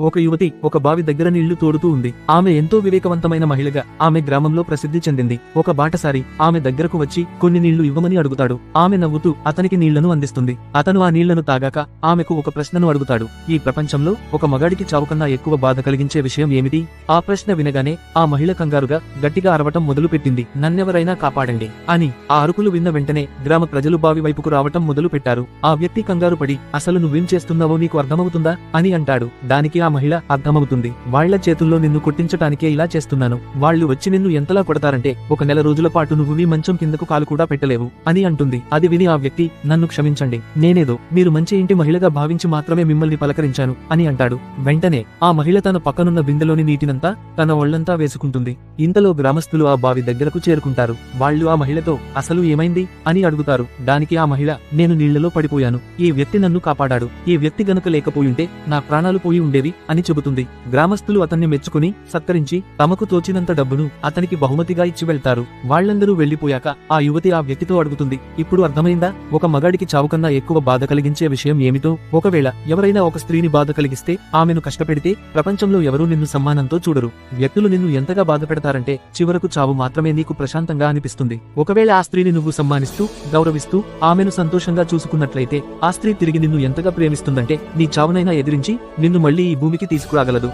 ఒక యువతి ఒక బావి దగ్గర నీళ్ళు తోడుతూ ఉంది. ఆమె ఎంతో వివేకవంతమైన మహిళగా ఆమె గ్రామంలో ప్రసిద్ధి చెందింది. ఒక బాటసారి ఆమె దగ్గరకు వచ్చి కొన్ని నీళ్ళు ఇవ్వమని అడుగుతాడు. ఆమె నవ్వుతూ అతనికి నీళ్ళను అందిస్తుంది. అతను ఆ నీళ్ళను తాగాక ఆమెకు ఒక ప్రశ్నను అడుగుతాడు. ఈ ప్రపంచంలో ఒక మగాడికి చావు కన్నా ఎక్కువ బాధ కలిగించే విషయం ఏమిటి? ఆ ప్రశ్న వినగానే ఆ మహిళ కంగారుగా గట్టిగా అరవటం మొదలు పెట్టింది నన్నెవరైనా కాపాడండి. అని ఆ అరుకులు విన్న వెంటనే గ్రామ ప్రజలు బావి వైపుకు రావటం మొదలు పెట్టారు ఆ వ్యక్తి కంగారు పడి అసలు నువ్వేం చేస్తున్నావో నీకు అర్థమవుతుందా? అని అంటాడు. దానికి ఆ మహిళ అర్థమవుతుంది. వాళ్ళ చేతుల్లో నిన్ను కొట్టించటానికే ఇలా చేస్తున్నాను. వాళ్ళు వచ్చి నిన్ను ఎంతలా కొడతారంటే ఒక నెల రోజుల పాటు నువ్వు మీ మంచం కిందకు కాలు కూడా పెట్టలేవు అని అంటుంది. అది విని ఆ వ్యక్తి నన్ను క్షమించండి. నేనేదో మీరు మంచి ఇంటి మహిళగా భావించి మాత్రమే మిమ్మల్ని పలకరించాను అని అంటాడు. వెంటనే ఆ మహిళ తన పక్కనున్న బిందెలోని నీటినంతా తన ఒళ్ళంతా వేసుకుంటుంది. ఇంతలో గ్రామస్తులు ఆ బావి దగ్గరకు చేరుకుంటారు. వాళ్ళు ఆ మహిళతో అసలు ఏమైంది? అని అడుగుతారు. దానికి ఆ మహిళ నేను నీళ్ళలో పడిపోయాను. ఈ వ్యక్తి నన్ను కాపాడాడు. ఈ వ్యక్తి గనుక లేకపోయుంటే నా ప్రాణాలు పోయి ఉండేవి అని చెబుతుంది. గ్రామస్తులు అతన్ని మెచ్చుకుని సత్కరించి తమకు తోచినంత డబ్బును అతనికి బహుమతిగా ఇచ్చి వెళ్తారు. వాళ్ళందరూ వెళ్ళిపోయాక ఆ యువతి ఆ వ్యక్తితో అడుగుతుంది ఇప్పుడు అర్థమైందా? ఒక మగాడికి చావుకన్నా ఎక్కువ బాధ కలిగించే విషయం ఏమిటో? ఒకవేళ ఎవరైనా ఒక స్త్రీని బాధ కలిగిస్తే ఆమెను కష్టపెడితే ప్రపంచంలో ఎవరూ నిన్ను సమ్మానంతో చూడరు. వ్యక్తులు నిన్ను ఎంతగా బాధ పెడతారంటే చివరకు చావు మాత్రమే నీకు ప్రశాంతంగా అనిపిస్తుంది. ఒకవేళ ఆ స్త్రీని నువ్వు సమ్మానిస్తూ గౌరవిస్తూ ఆమెను సంతోషంగా చూసుకున్నట్లయితే ఆ స్త్రీ తిరిగి నిన్ను ఎంతగా ప్రేమిస్తుందంటే నీ చావునైనా ఎదిరించి నిన్ను మళ్ళీ ఈ భూమికి తీసుకురాగలదు.